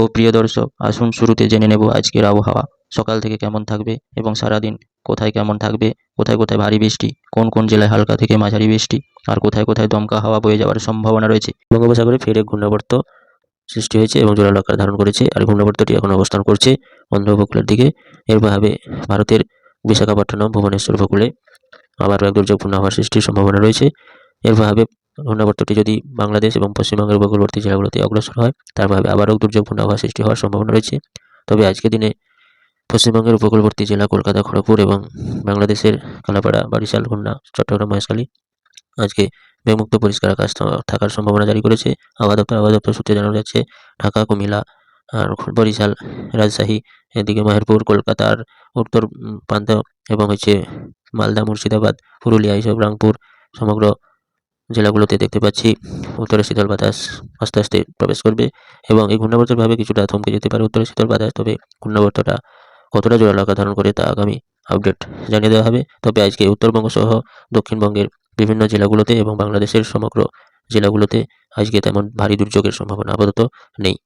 তো প্রিয় দর্শক, আসুন শুরুতে জেনে নেব আজকের আবহাওয়া। সকাল থেকে কেমন থাকবে এবং সারাদিন কোথায় কেমন থাকবে? কোথায় কোথায় ভারী বৃষ্টি? কোন কোন জেলায় হালকা থেকে মাঝারি বৃষ্টি? আর কোথায় কোথায় দমকা হাওয়া বয়ে যাওয়ার সম্ভাবনা রয়েছে? বঙ্গোপসাগরে ফের এক ঘূর্ণাবর্ত সৃষ্টি হয়েছে এবং জোরালো ধারণ করেছে আর ঘূর্ণাবর্তটি এখন অবস্থান করছে অন্ধ্র উপকূলের দিকে। এর প্রভাবে ভারতের বিশাখাপট্টনম, ভুবনেশ্বর উপকূলে আবারও এক দুর্যোগপূর্ণ আবহাওয়া সৃষ্টির সম্ভাবনা রয়েছে। এর ঘূর্ণাবর্তটি যদি বাংলাদেশ এবং পশ্চিমবঙ্গের উপকূলবর্তী জেলাগুলোতে অগ্রসর হয়, তার প্রভাবে আবারও দুর্যোগপূর্ণ আবহাওয়া সৃষ্টি হওয়ার সম্ভাবনা রয়েছে। তবে আজকের দিনে পশ্চিমবঙ্গের উপকূলবর্তী জেলা কলকাতা, খড়গপুর এবং বাংলাদেশের কালাপাড়া, বারিশাল, খুলনা, চট্টগ্রাম, মহেশখালী আজকে মেঘমুক্ত পরিষ্কার আকাশ থাকার সম্ভাবনা জারি করেছে। আবহাওয়া দপ্তর আবহাওয়া দপ্তর সূত্রে জানানো যাচ্ছে, ঢাকা, কুমিল্লা আর বরিশাল, রাজশাহী, এদিকে মেহেরপুর কলকাতার উত্তর প্রান্ত এবং হচ্ছে মালদা, মুর্শিদাবাদ, পুরুলিয়া, এইসব রাংপুর, সমগ্র জেলাগুলোতে দেখতে পাচ্ছি উত্তরে শীতল বাতাস আস্তে আস্তে প্রবেশ করবে এবং এই ঘূর্ণাবর্তের ভাবে কিছুটা থমকে যেতে পারে উত্তরে শীতল বাতাস, তবে ঘূর্ণাবর্তটা কতটা জোর এলাকা ধারণ করে তা আগামী আপডেট জানিয়ে দেওয়া হবে। তবে আজকে উত্তরবঙ্গ সহ দক্ষিণবঙ্গের বিভিন্ন জেলাগুলোতে এবং বাংলাদেশের সমগ্র জেলাগুলোতে আজকে তেমন ভারী দুর্যোগের সম্ভাবনা আপাতত নেই।